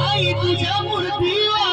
आई तुझ्या मूर्तीवर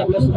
आपल्या